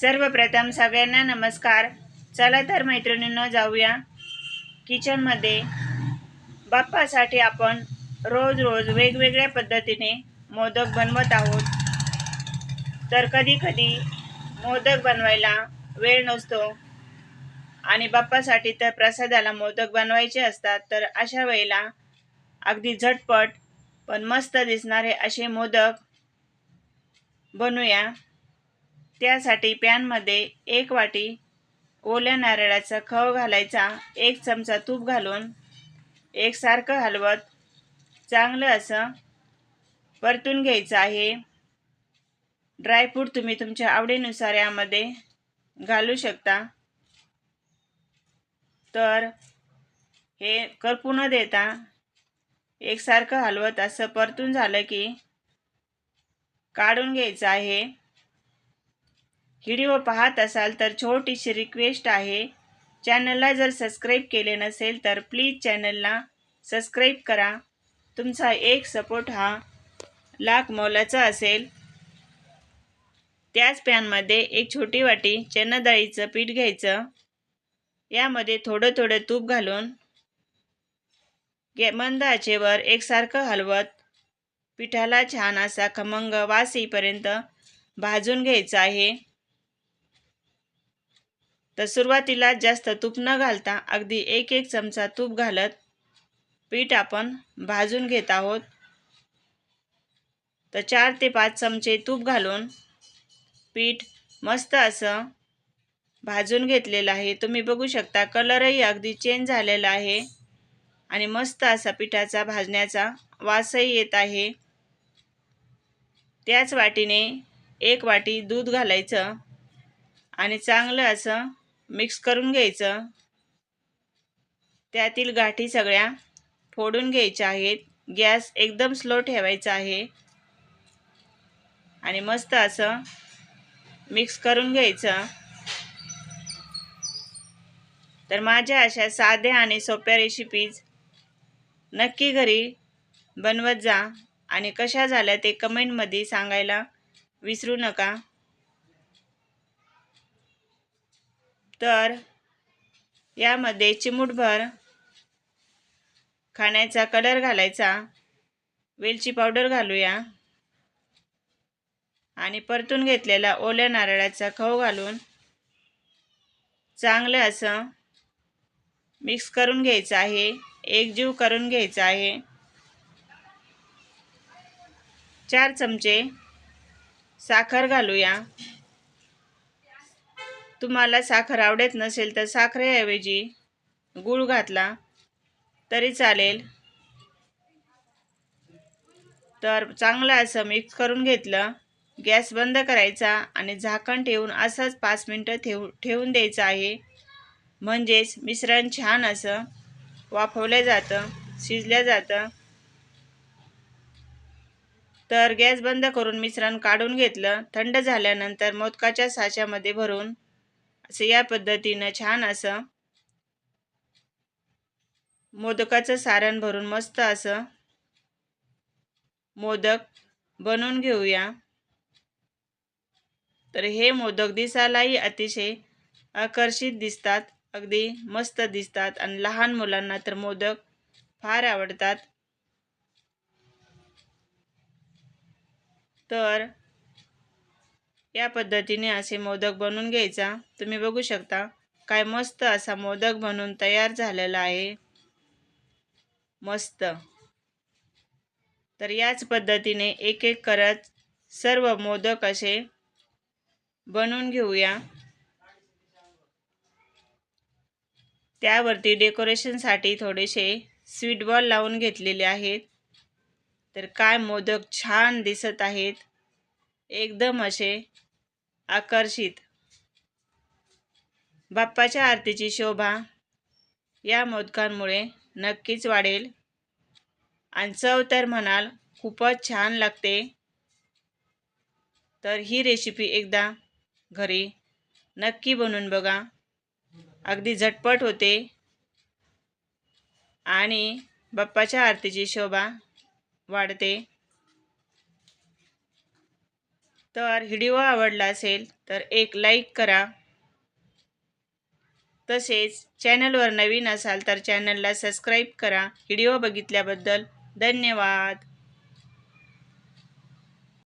सर्वप्रथम सगळ्यांना नमस्कार. चला तर मैत्रिणींनो जाऊया. किचनमध्ये बाप्पासाठी आपण रोज रोज वेगवेगळ्या पद्धतीने मोदक बनवत आहोत. तर कधी कधी मोदक बनवायला वेळ नसतो आणि बाप्पासाठी तर प्रसादाला मोदक बनवायचे असतात तर अशा वेळेला अगदी झटपट पण मस्त दिसणारे असे मोदक बनवूया त्यासाठी पॅनमध्ये एक वाटी ओल्या नारळाचा खव घालायचा एक चमचा तूप घालून एकसारखं हलवत चांगलं असं परतून घ्यायचं आहे. ड्रायफ्रूट तुम्ही तुमच्या आवडीनुसार यामध्ये घालू शकता. तर हे करपू न देता एकसारखं हलवत असं परतून झालं की काढून घ्यायचं आहे. व्हिडिओ पाहत असाल तर छोटीशी रिक्वेस्ट आहे. चॅनलला जर सबस्क्राईब केले नसेल तर प्लीज चॅनलला सबस्क्राईब करा. तुमचा एक सपोर्ट हा लाख मोलाचा असेल. त्याच पॅनमध्ये एक छोटी वाटी चणाडाळीचं पीठ घ्यायचं. यामध्ये थोडं थोडं तूप घालून गे मंद आचेवर एकसारखं हलवत पिठाला छान असा खमंग वास येईपर्यंत भाजून घ्यायचं आहे. तर सुरुवातीला जास्त तूप न घालता अगदी एक एक चमचा तूप घालत पीठ आपण भाजून घेत आहोत. तर चार ते पाच चमचे तूप घालून पीठ मस्त असं भाजून घेतलेलं आहे. तुम्ही बघू शकता कलरही अगदी चेंज झालेला आहे आणि मस्त असा पिठाचा भाजण्याचा वासही येत आहे. त्याच वाटीने एक वाटी दूध घालायचं आणि चांगलं असं मिक्स करून घ्यायचं. त्यातील गाठी सगळ्या फोडून घ्यायच्या आहेत. गॅस एकदम स्लो ठेवायचा आहे. आणि मस्त असं मिक्स करून घ्यायचं. तर माझ्या अशा साध्या आणि सोप्या रेसिपीज नक्की घरी बनवत जा. आणि कशा झाल्या ते कमेंटमध्ये सांगायला विसरू नका. तर यामध्ये चिमूटभर खाण्याचा कलर घालायचा. वेलची पावडर घालूया. आणि परतून घेतलेला ओल्या नारळाचा खव घालून चांगलं असं मिक्स करून घ्यायचं आहे. एकजीव करून घ्यायचं आहे. चार चमचे साखर घालूया. तुम्हाला साखर आवडत नसेल तर साखरेऐवजी गूळ घातला तरी चालेल. तर चांगलं असं मिक्स करून घेतलं. गॅस बंद करायचा आणि झाकण ठेवून असंच पाच मिनटं ठेव ठेवून द्यायचं आहे. म्हणजेच मिश्रण छान असं वाफवलं जातं शिजलं जातं. तर गॅस बंद करून मिश्रण काढून घेतलं. थंड झाल्यानंतर मोदकाच्या साच्यामध्ये भरून असं या पद्धतीनं छान असं मोदकाचं सारण भरून मस्त असं मोदक बनवून घेऊया. तर हे मोदक दिसायलाही अतिशय आकर्षित दिसतात अगदी मस्त दिसतात आणि लहान मुलांना तर मोदक फार आवडतात. तर या पद्धतीने असे मोदक बनवून घ्यायचा. तुम्ही बघू शकता काय मस्त असा मोदक बनवून तयार झालेला आहे. मस्त. तर याच पद्धतीने एक एक करत सर्व मोदक असे बनवून घेऊया. त्यावरती डेकोरेशनसाठी थोडेसे स्वीट बॉल लावून घेतलेले आहेत. तर काय मोदक छान दिसत आहेत. एकदम असे आकर्षित. बाप्पाच्या आरतीची शोभा या मोदकांमुळे नक्कीच वाढेल. आणि चव तर म्हणाल खूपच छान लागते. तर ही रेसिपी एकदा घरी नक्की बनवून बघा. अगदी झटपट होते. आणि बाप्पाच्या आरतीची शोभा वाढते. तर व्हिडिओ आवडला असेल तर एक लाईक करा. तसेच चॅनलवर नवीन असाल तर चॅनलला सबस्क्राईब करा. व्हिडिओ बघितल्याबद्दल धन्यवाद.